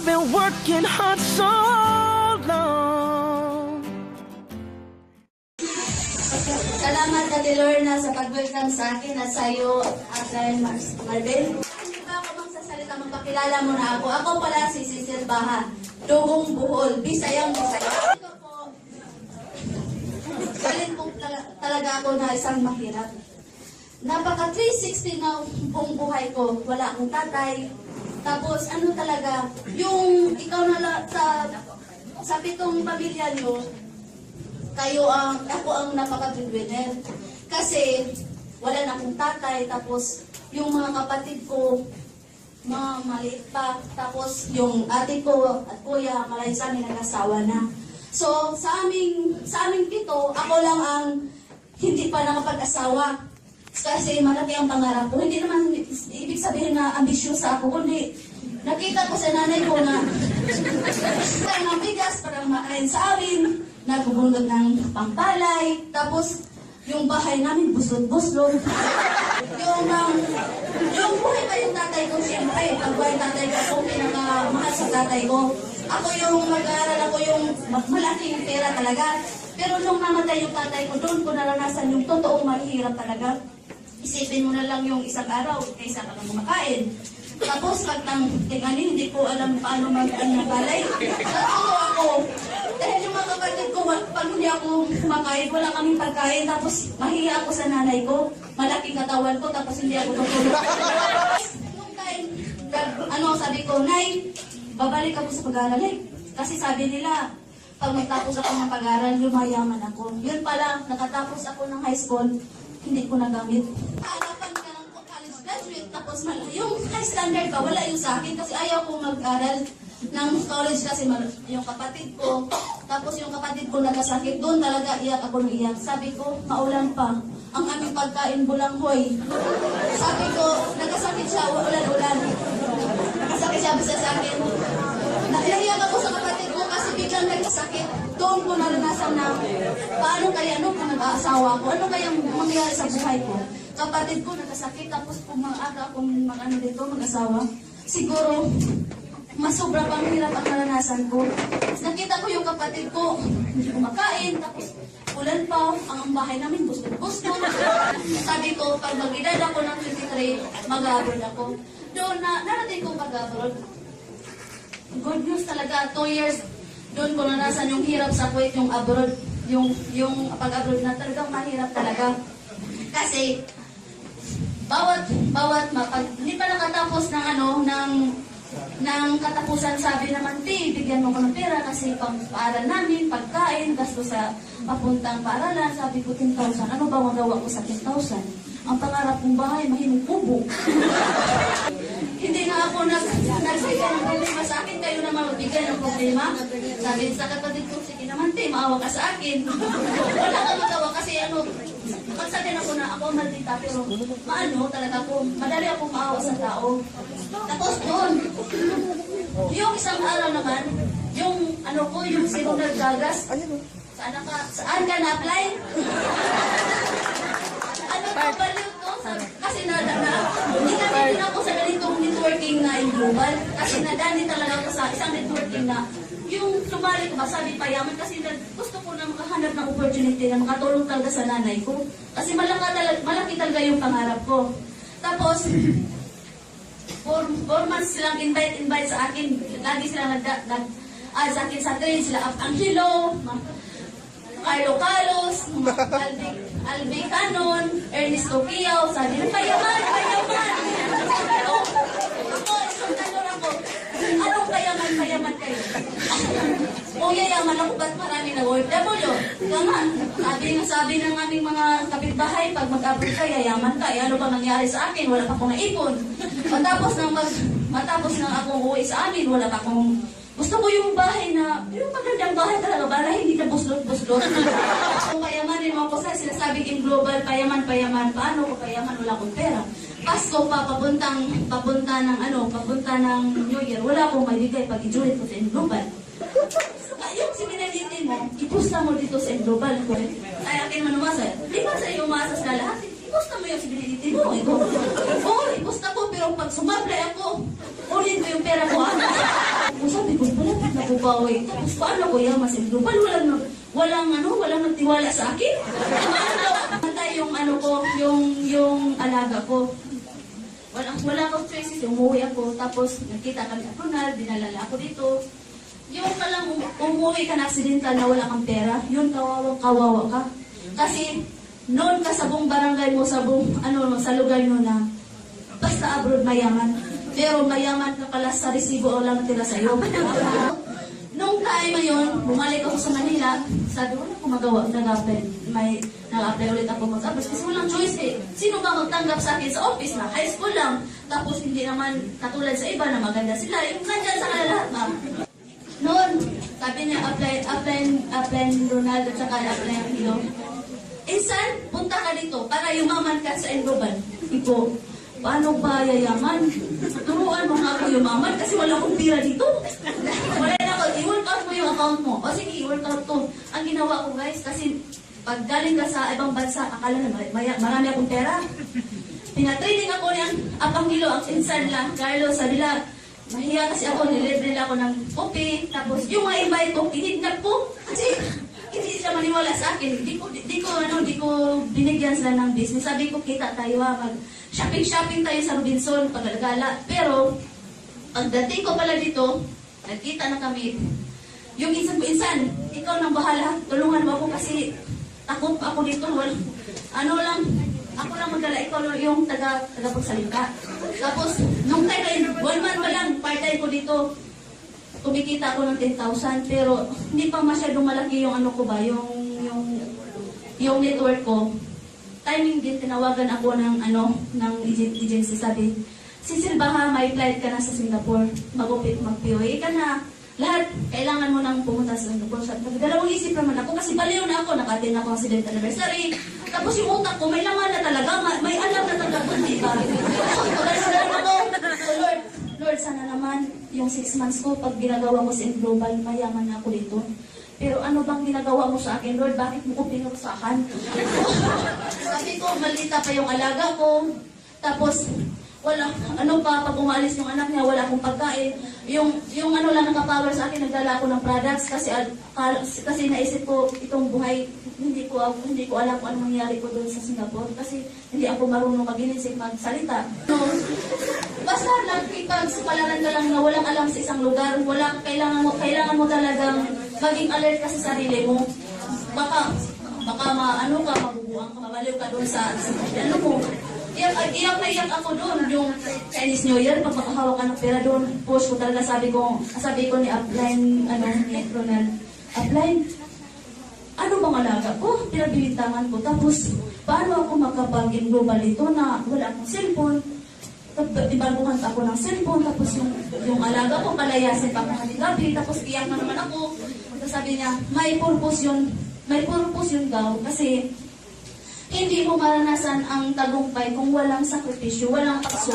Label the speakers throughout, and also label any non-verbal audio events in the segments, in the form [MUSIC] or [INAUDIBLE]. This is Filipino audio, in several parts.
Speaker 1: I've been working hard so long.
Speaker 2: Salamat Ate Lorna sa pag-welcome sa akin at sa iyo, Ate Mars Marvel. Hindi ba ako magsasalita, magpakilala mo na ako. Ako pala si Cecil Baha, Dugong Buhol, Bisayang Bisaya. Ito po, galing po tala- talaga ako na isang mahirap. Napaka 360 na buong buhay ko. Wala akong tatay. Tapos ano talaga, yung ikaw na la, sa, sa pitong pamilya niyo, kayo ang, ako ang napaka-breadwinner. Kasi, wala na akong tatay, tapos, yung mga kapatid ko, mga maliit pa, tapos, yung ate ko at kuya, malay sa amin nag-asawa na. So, sa aming, sa aming pito, ako lang ang hindi pa nakapag-asawa. Kasi malaki ang pangarap ko. Hindi naman ibig sabihin na ambisyosa ako, kundi nakita ko sa nanay ko na tayo ng bigas para makain sa amin, nagbubulog ng pampalay, tapos yung bahay namin buslot-buslot. yung, um, yung buhay pa yung tatay ko, siyempre, pag buhay tatay ko, ako pinakamahal sa tatay ko. Ako yung mag-aaral, ako yung ma- malaking pera talaga. Pero nung namatay yung tatay ko, doon ko naranasan yung totoong mahirap talaga. Isipin mo na lang yung isang araw kaysa ka kumakain. Tapos pag nang tingani, hindi ko alam paano mag-ano ng balay. Natuto ako. Dahil yung mga kapatid ko, pag hindi ako kumakain, wala kaming pagkain. Tapos mahiya ako sa nanay ko. Malaking katawan ko, tapos hindi ako tutulog. Nung time, ano, sabi ko, Nay, babalik ako sa pag-aaral. Nay, Kasi sabi nila, pag magtapos ako ng pag-aaral, lumayaman ako. Yun pala, nakatapos ako ng high school, hindi ko nagamit. Hanapan ka ng college graduate, tapos mal- yung high standard ba, wala yung sa akin kasi ayaw kong mag-aral ng college kasi mal- yung kapatid ko, tapos yung kapatid ko nagkasakit, doon talaga iyak ako ng iyak. Sabi ko, maulan pa, ang aming pagkain bulanghoy. Sabi ko, nagkasakit siya, ulan-ulan. Nagkasakit siya, bisa sa akin. Naiyak ako sa kapatid biglang nagkasakit. Doon ko naranasan na paano kaya ano kung nag-aasawa ko, ano kaya mangyayari sa buhay ko. Kapatid ko nagkasakit tapos kung maaga akong mag-ano dito, mag-asawa. Siguro, mas sobra pang hirap ang naranasan ko. Nakita ko yung kapatid ko, hindi kumakain, tapos ulan pa, ang bahay namin gusto-gusto. Sabi ko, pag mag-edad ako ng 23, mag-abroad ako. Doon na, narating ko mag-abroad. Good news talaga, two years, doon ko naranasan yung hirap sa Kuwait, yung abroad, yung, yung pag-abroad na talagang mahirap talaga. Kasi, bawat, bawat, mapag, hindi pa nakatapos ng ano, ng, ng katapusan sabi naman, ti, bigyan mo ko ng pera kasi pang paaral namin, pagkain, gasto sa papuntang paaralan, sabi ko 10,000. Ano ba magawa ko sa 10,000? Ang pangarap kong bahay, mahinog kubo. [LAUGHS] Hindi na ako nag nagbigay ng problema sa akin, kayo naman magbigay ng problema. Sabi sa kapatid ko, sige naman, te, maawa ka sa akin. [LAUGHS] Wala kang magawa kasi ano, pagsabihin ako na ako maldita, pero maano talaga ako, madali ako maawa sa tao. Tapos doon, yung isang araw naman, yung ano ko, yung sinunod gagas, saan ka, saan ka na-apply? [LAUGHS] ano ka baliw na, na, hindi kami din ako sa ganitong networking na in global. Kasi nadani talaga ako sa isang networking na yung sumali ko ba, sabi payaman kasi na, gusto ko na makahanap ng opportunity na makatulong talaga sa nanay ko. Kasi malaki talaga, malaki talaga yung pangarap ko. Tapos, four, four months silang invite, invite sa akin. Lagi silang nag, nag ah, sa akin sa train, sila Up Angelo, Carlo Carlos, Albi, Albi Canon, Ernesto Kiyaw, sabi na, payaman, payaman. Pero, ako, isang tanong ako, anong payaman, payaman kayo? [LAUGHS] Kung yayaman ako, ba't marami na OFW? Tama, sabi nga sabi ng aming mga kapitbahay, pag mag-abroad ka, yayaman ka, eh, ano ba nangyari sa akin? Wala pa akong naipon. Matapos nang mag, matapos nang akong uwi sa amin, wala pa akong gusto ko yung bahay na, yung magandang bahay talaga, bahay hindi na buslot-buslot. [LAUGHS] Kung payamanin mo ako sa sinasabing in global, payaman, payaman, paano ko payaman, wala akong pera. Pasko pa, papuntang, papunta ng ano, papunta ng New Year, wala akong maibigay pag i-join ko sa global. Ah, yung siminalitin mo, ipusta mo dito sa global. Ay, akin man umasa. Di ba sa iyo umasa sa lahat? Ipusta mo yung siminalitin mo. Ito. Oo, ipusta ko, pero pag sumablay ako, ulit ko yung pera ko. Ah. Sabi ko, wala pa nabubawi. Tapos paano ko yaman sa global? Walang, walang ano, walang nagtiwala sa akin. Matay yung ano ko, yung, yung alaga ko. Wala, wala akong choices. Umuwi ako. Tapos nagkita kami ako na, dinalala ako dito. Yung ka lang um- umuwi ka na aksidente na wala kang pera, yun kawawa, kawawa ka. Kasi noon ka sa buong barangay mo, sa buong, ano, sa lugar mo na, basta abroad mayaman. Pero mayaman ka pala sa resibo o lang tira sa'yo. [LAUGHS] Nung time yun, bumalik ako sa Manila, sabi ko, akong magawa, nag-apply. May, nag-apply ulit ako mag-tapos kasi walang choice eh. Sino ba magtanggap sa akin sa office na? High school lang. Tapos hindi naman katulad sa iba na maganda sila. Yung nandyan sa kanila lahat na. Noon, sabi niya, apply, apply, apply Ronaldo at saka apply Hilo. Insan, punta ka dito para yumaman ka sa Enroban. Iko, paano ba yayaman? Turuan mo nga ako yumaman kasi wala akong pira dito. wala na ako, i-work out mo yung account mo. O sige, i-work out to. Ang ginawa ko guys, kasi pag galing ka sa ibang bansa, akala na may, marami akong pera. Pinatraining ako niyan, apang hilo, ang insan lang, Carlos, sabi lang, mahiya kasi ako, nilibre lang ako ng kopi, tapos yung mga invite ko, kinidnap ko, kasi sila maniwala sa akin, di ko, di, di ko, ano, di ko binigyan sila ng business, sabi ko, kita tayo ha, mag shopping-shopping tayo sa Robinson, paglalagala, pero, pagdating ko pala dito, nagkita na kami, yung insan ko, insan, ikaw nang bahala, tulungan mo ako kasi takot ako dito, wal, ano lang, ako lang magdala, ikaw yung taga, tagapagsalita. Tapos, nung time one month pa lang, part-time ko dito, kumikita ako ng 10,000, pero hindi pa masyadong malaki yung ano ko ba, yung, yung, yung network ko. Timing din, tinawagan ako ng ano, ng agen- agency, sabi, Cecil, baka may flight ka na sa Singapore, magupit, mag-POA ka na. Lahat, kailangan mo nang pumunta sa Singapore. Sabi dalawang isip naman ako kasi baliw na ako, nakatin ako ng 7th anniversary. Tapos yung utak ko, may laman na talaga, ma- may alam na talaga, di ba? Tuloy-tuloy ako. So, Lord, Lord, sana naman yung 6 months ko, pag ginagawa mo sa Global, mayaman na ako dito. Pero ano bang ginagawa mo sa akin, Lord? Bakit mo ko pinursahan? [LAUGHS] Sabi ko, malita pa yung alaga ko. Tapos, wala, ano pa, pag umalis yung anak niya, wala akong pagkain. Yung, yung ano lang nakapower sa akin, nagdala ako ng products kasi, kasi naisip ko, itong buhay, hindi ko, hindi ko alam kung ano mangyari ko doon sa Singapore kasi hindi ako marunong mag-inisip, magsalita. No, basta nakipagpalaran ka lang na walang alam sa isang lugar, wala, kailangan mo, kailangan mo talagang maging alert ka sa sarili mo. Baka, baka ma, ano ka, mabubuang ka, mabaliw ka doon sa ano mo. Iyak, iyak na iyak ako doon, yung Chinese New Year, pag makahawak ka ng pera doon, push ko talaga, sabi ko, sabi ko ni Upline, ano, ni Ronald, Upline, ano bang alaga ko? Pinagbibintangan ko. Tapos, paano ako makapag-global ito na wala akong cellphone? Ibaguhan ako ng cellphone, tapos yung, yung alaga ko, palayasin pa ako gabi, tapos iyak na naman ako. Tapos sabi niya, may purpose yun, may purpose yun daw, kasi hindi mo maranasan ang tagumpay kung walang sakripisyo, walang pakso.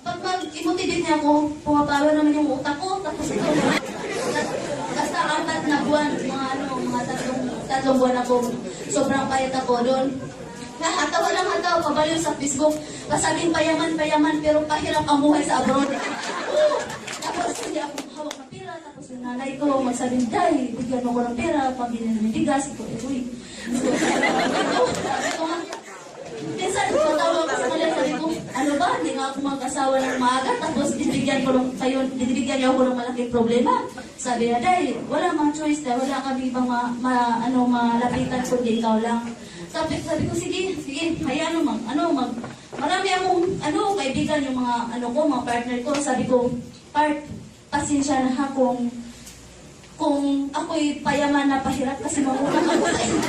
Speaker 2: Pag mag-motivate niya ako, pumapawa naman yung utak ko, tapos ito, basta apat na buwan, mga ano, mga tatlong, tatlong buwan ako, sobrang payat ako doon. Hatawa lang hatawa, pabaliw sa Facebook. Kasabing payaman, payaman, pero pahirap ang buhay sa abroad. Oo. Tapos hindi ako hawak ng pera, tapos yung nanay ko magsabing, Day, bigyan mo ko ng pera, pabili ng bigas. Ito, eh, uy. So. Minsan, patawa ko sa kanila, sabi ko, ano ba, hindi nga ako mag-asawa ng maaga, tapos dinibigyan ko ng, kayo, dinibigyan niyo ako ng malaking problema. Sabi niya, Day, wala mang choice, dahil wala kami ibang ma, ma, ano, malapitan kundi ikaw lang. Sabi, sabi ko, sige, sige, hayaan mo, mag, ano, mag, marami akong, ano, kaibigan, yung mga, ano ko, mga partner ko. Sabi ko, part, pasensya na ha kung, kung ako'y payaman na pahirap kasi mangutang ako sa inyo.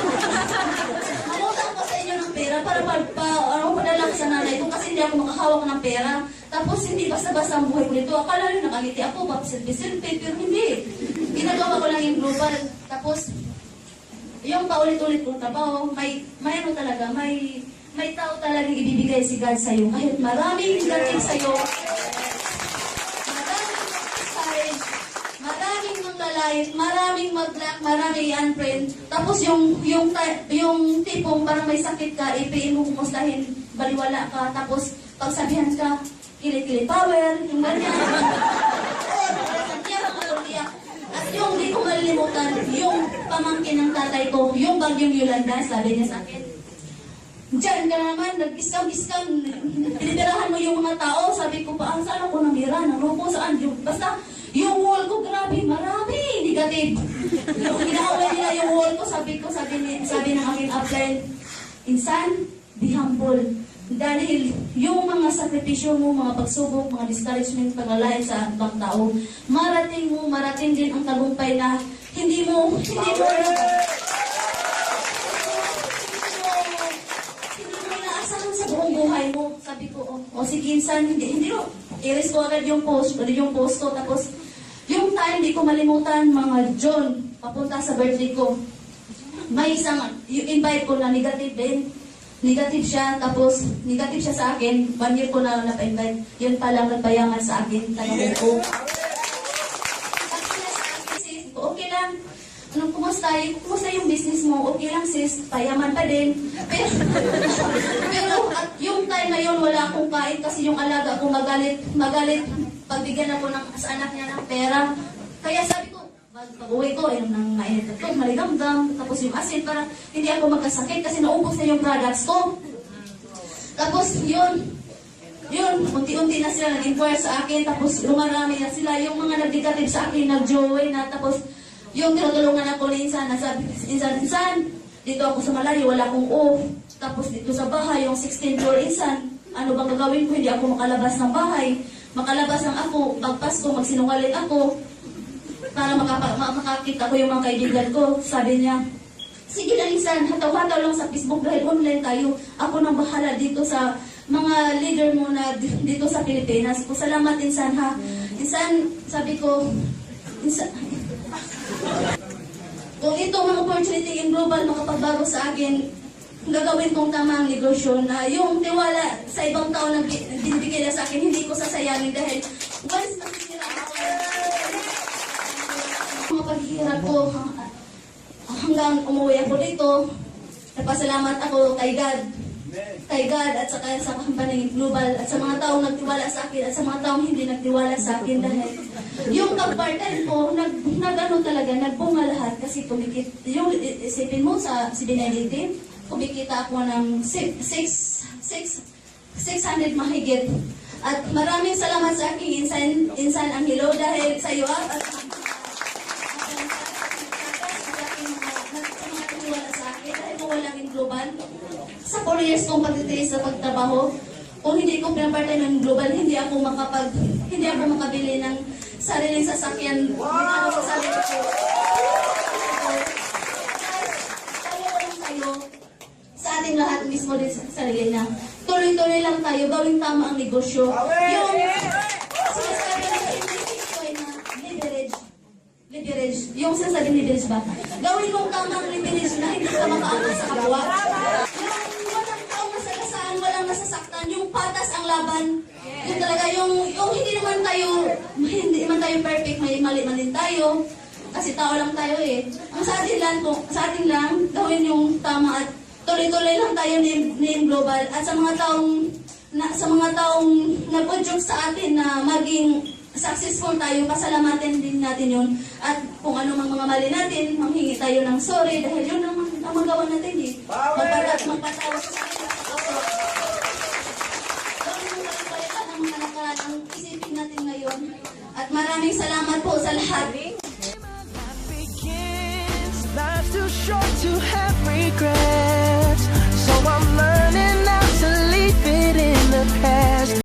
Speaker 2: [LAUGHS] mangutang ako sa inyo ng pera para pa, pa ano, ko sa nanay ko kasi hindi ako makahawak ng pera. Tapos hindi basta-basta ang buhay ko nito. Akala nyo nakangiti ako, papisilpi-silpi, pero hindi. Ginagawa ko lang yung global. Tapos, yung paulit-ulit kong trabaho, may, may ano talaga, may, may tao talagang ibibigay si God sa'yo. Kahit maraming dating sa'yo, life, maraming mag marami yan. Tapos yung, yung, yung tipong parang may sakit ka, eh, ipiin mo kumustahin, baliwala ka, tapos pagsabihan ka, kilit-kilit power, yung ganyan. [LAUGHS] At yung hindi ko malilimutan, yung pamangkin ng tatay ko, yung bagyong Yolanda, sabi niya sa akin, Diyan ka naman, nag-iskam-iskam, tinitirahan mo yung mga tao. Sabi ko pa, ah, saan ako namira, narupo, saan? Yung, basta, yung wall ko, grabe, marami negative. Yung inaaway nila yung wall ko, sabi ko, sabi, ni, sabi ng aking upline, Insan, be humble. Dahil yung mga sakripisyo mo, mga pagsubok, mga discouragement, paglalay sa ibang tao, marating mo, marating din ang tagumpay na hindi mo, hindi mo, hindi mo inaasahan sa buong buhay mo. Sabi ko, o oh, sige, insan, hindi, hindi mo, i-risk ko agad yung post, yung post ko, tapos, time, di ko malimutan, mga John, papunta sa birthday ko, may isang, invite ko na negative din. Negative siya, tapos negative siya sa akin. One year ko na napa-invite. Yun palang nagpayaman sa akin. Tanongin ko. Okay lang. Anong kumusta? Kumusta yung business mo? Okay lang sis, payaman pa din. Pero, pero at yung time na yun, wala akong kain kasi yung alaga ko magalit, magalit. Pagbigyan ako ng, sa anak niya ng pera. Kaya sabi ko, pag pag-uwi ko, inom ng mainit at maligamgam, tapos yung asin para hindi ako magkasakit kasi naubos na yung products ko. Tapos yun, yun, unti-unti na sila nag-inquire sa akin, tapos lumarami na sila. Yung mga nag-negative sa akin, nag-joy na, tapos yung tinutulungan ako ni Insan, nasabi, Insan, Insan, dito ako sa malayo, wala akong off. Tapos dito sa bahay, yung 16th floor, Insan, ano bang gagawin ko? Hindi ako makalabas ng bahay. Makalabas ng ako, pagpasko, magsinungaling ako para makapa, ma- makakita ko yung mga kaibigan ko. Sabi niya, sige lang insan, hataw-hataw lang sa Facebook dahil online tayo. Ako nang bahala dito sa mga leader mo na di- dito sa Pilipinas. Ko salamat insan ha. Insan, sabi ko, insan, [LAUGHS] kung ito mga opportunity in global makapagbago sa akin, gagawin kong tamang negosyo na yung tiwala sa ibang tao na bi- binibigay sa akin, hindi ko sasayangin dahil once nakikira ako, paghihirap ko ha- hanggang umuwi ako dito. Nagpasalamat ako kay God. Kay God at saka sa company global at sa mga taong nagtiwala sa akin at sa mga taong hindi nagtiwala sa akin dahil yung pag-part-time ko, nag, nag ano talaga, nagbunga lahat kasi kumikit, yung isipin mo sa si Benedict, kumikita ako ng 6 600 mahigit. At maraming salamat sa aking insan, insan Angelo dahil sa iyo ah, at Sa 4 years kong pagtitiis sa pagtrabaho, kung hindi ko pinapartay ng global, hindi ako makapag, hindi ako makabili ng sariling sasakyan. Ano ko sabi ko po. Sa ating lahat mismo din sa sarili na tuloy-tuloy lang tayo, gawing tama ang negosyo. Yung sinasabi ng English ko ay na leverage. Leverage. Yung sinasabi ng leverage ba? Gawin mong tamang leverage na hindi ka makaangat sa kapwa. Laban. Yung talaga, yung, yung hindi naman tayo, hindi naman tayo perfect, may mali-mali tayo. Kasi tao lang tayo eh. Ang sa atin lang, kung, sa atin lang, gawin yung tama at tuloy-tuloy lang tayo ni, ni Global. At sa mga taong, na, sa mga taong nag-udyok sa atin na maging successful tayo, pasalamatin din natin yun. At kung ano mang mga mali natin, manghingi tayo ng sorry dahil yun ang, ang magawa natin eh. Magpatat, magpatawa sa kanila. kailangan ang isipin natin ngayon. At maraming salamat po sa lahat. Life too short to have regrets